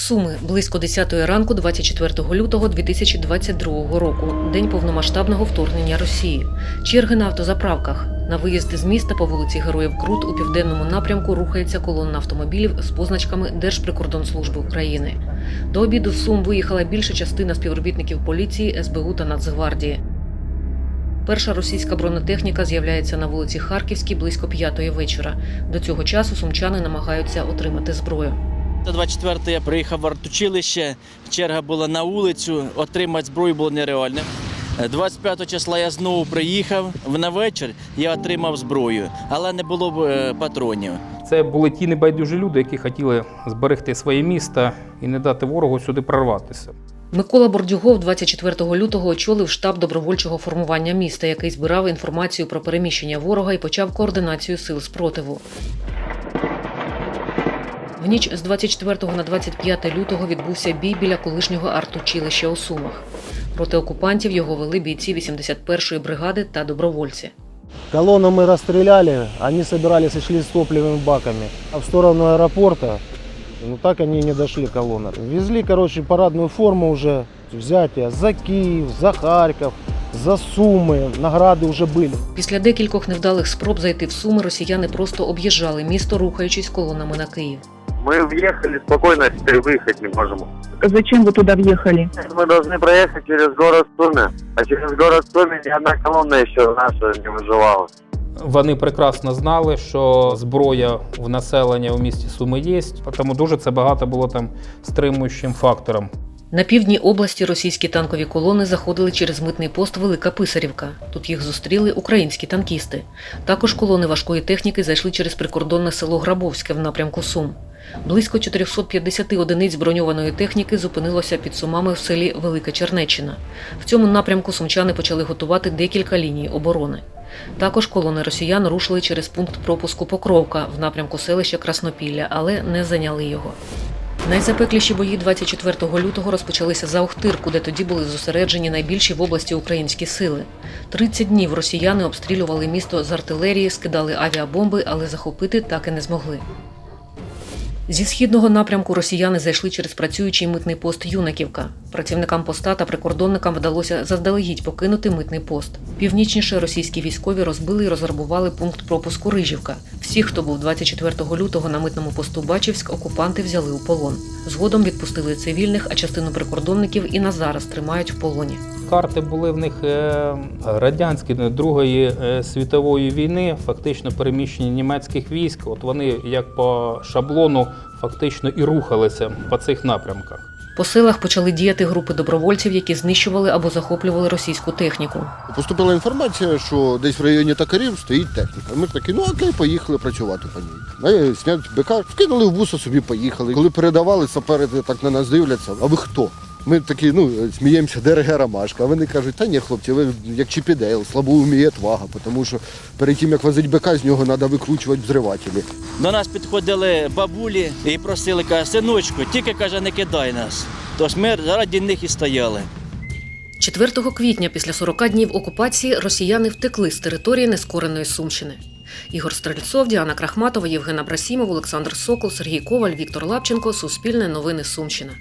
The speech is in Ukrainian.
Суми близько 10 ранку, 24 лютого 2022 року, день повномасштабного вторгнення Росії. Черги на автозаправках. На виїзди з міста по вулиці Героїв Крут у південному напрямку рухається колона автомобілів з позначками Держприкордонслужби України. До обіду з Сум виїхала більша частина співробітників поліції, СБУ та Нацгвардії. Перша російська бронетехніка з'являється на вулиці Харківській близько п'ятої вечора. До цього часу сумчани намагаються отримати зброю. Та 24 я приїхав в артучилище, черга була на вулицю, отримати зброю було нереально. Е, 25 числа я знову приїхав. В- На вечір я отримав зброю, але не було е, патронів. Це були ті небайдужі люди, які хотіли зберегти своє місто і не дати ворогу сюди прорватися. Микола Бордюгов 24 лютого очолив штаб добровольчого формування міста, який збирав інформацію про переміщення ворога і почав координацію сил спротиву. В ніч з 24 на 25 лютого відбувся бій біля колишнього артучилища у Сумах. Проти окупантів його вели бійці 81-ї бригади та добровольці. Колонну мы расстреляли, они собирались и шли с топливными баками. А в сторону аэропорта, ну так они и не дошли колонна. Везли, короче, парадную форму уже, взятие за Киев, за Харьков, за Сумы, награды уже были. Після декількох невдалих спроб зайти в Суми росіяни просто об'їжджали місто, рухаючись колонами на Київ. Мы въехали спокойно, а теперь выехать не можем. Зачем вы туда въехали? Мы должны проехать через город Суми, а через город Суми ни одна колонна еще наша не выживала. Вони прекрасно знали, що зброя в населення у місті Суми є, тому дуже це багато було там стримуючим фактором. На півдні області російські танкові колони заходили через митний пост Велика Писарівка. Тут їх зустріли українські танкісти. Також колони важкої техніки зайшли через прикордонне село Грабовське в напрямку Сум. Близько 450 одиниць броньованої техніки зупинилося під Сумами в селі Велика Чернеччина. В цьому напрямку сумчани почали готувати декілька ліній оборони. Також колони росіян рушили через пункт пропуску Покровка в напрямку селища Краснопілля, але не зайняли його. Найзапекліші бої 24 лютого розпочалися за Охтирку, де тоді були зосереджені найбільші в області українські сили. 30 днів росіяни обстрілювали місто з артилерії, скидали авіабомби, але захопити так і не змогли. Зі східного напрямку росіяни зайшли через працюючий митний пост Юнаківка. Працівникам поста та прикордонникам вдалося заздалегідь покинути митний пост. Північніше російські військові розбили і розграбували пункт пропуску Рижівка. Всіх, хто був 24 лютого на митному посту Бачівськ, окупанти взяли у полон. Згодом відпустили цивільних, а частину прикордонників і на зараз тримають в полоні. Карти були в них е, радянські Другої е, світової війни, фактично переміщення німецьких військ. От вони як по шаблону фактично і рухалися по цих напрямках. По селах почали діяти групи добровольців, які знищували або захоплювали російську техніку. Поступила інформація, що десь в районі Такарів стоїть техніка. Ми такі, ну окей, поїхали працювати по ній. Зняли БК, вкинули в буса, собі поїхали. Коли передавали, сапери так на нас дивляться. А ви хто? Ми такі, ну, сміємося, ДРГ Ромашка. А вони кажуть, та ні, хлопці, ви як Чіпідейл, слабо вміє вага, тому що перед тим, як возить БК, з нього треба викручувати взривателі. До нас підходили бабулі і просили, каже, синочку, тільки каже, не кидай нас. Тож ми раді них і стояли. 4 квітня, після 40 днів окупації, росіяни втекли з території нескореної Сумщини. Ігор Стрельцов, Діана Крахматова, Євген Абрасімов, Олександр Сокол, Сергій Коваль, Віктор Лапченко. Суспільне новини Сумщина.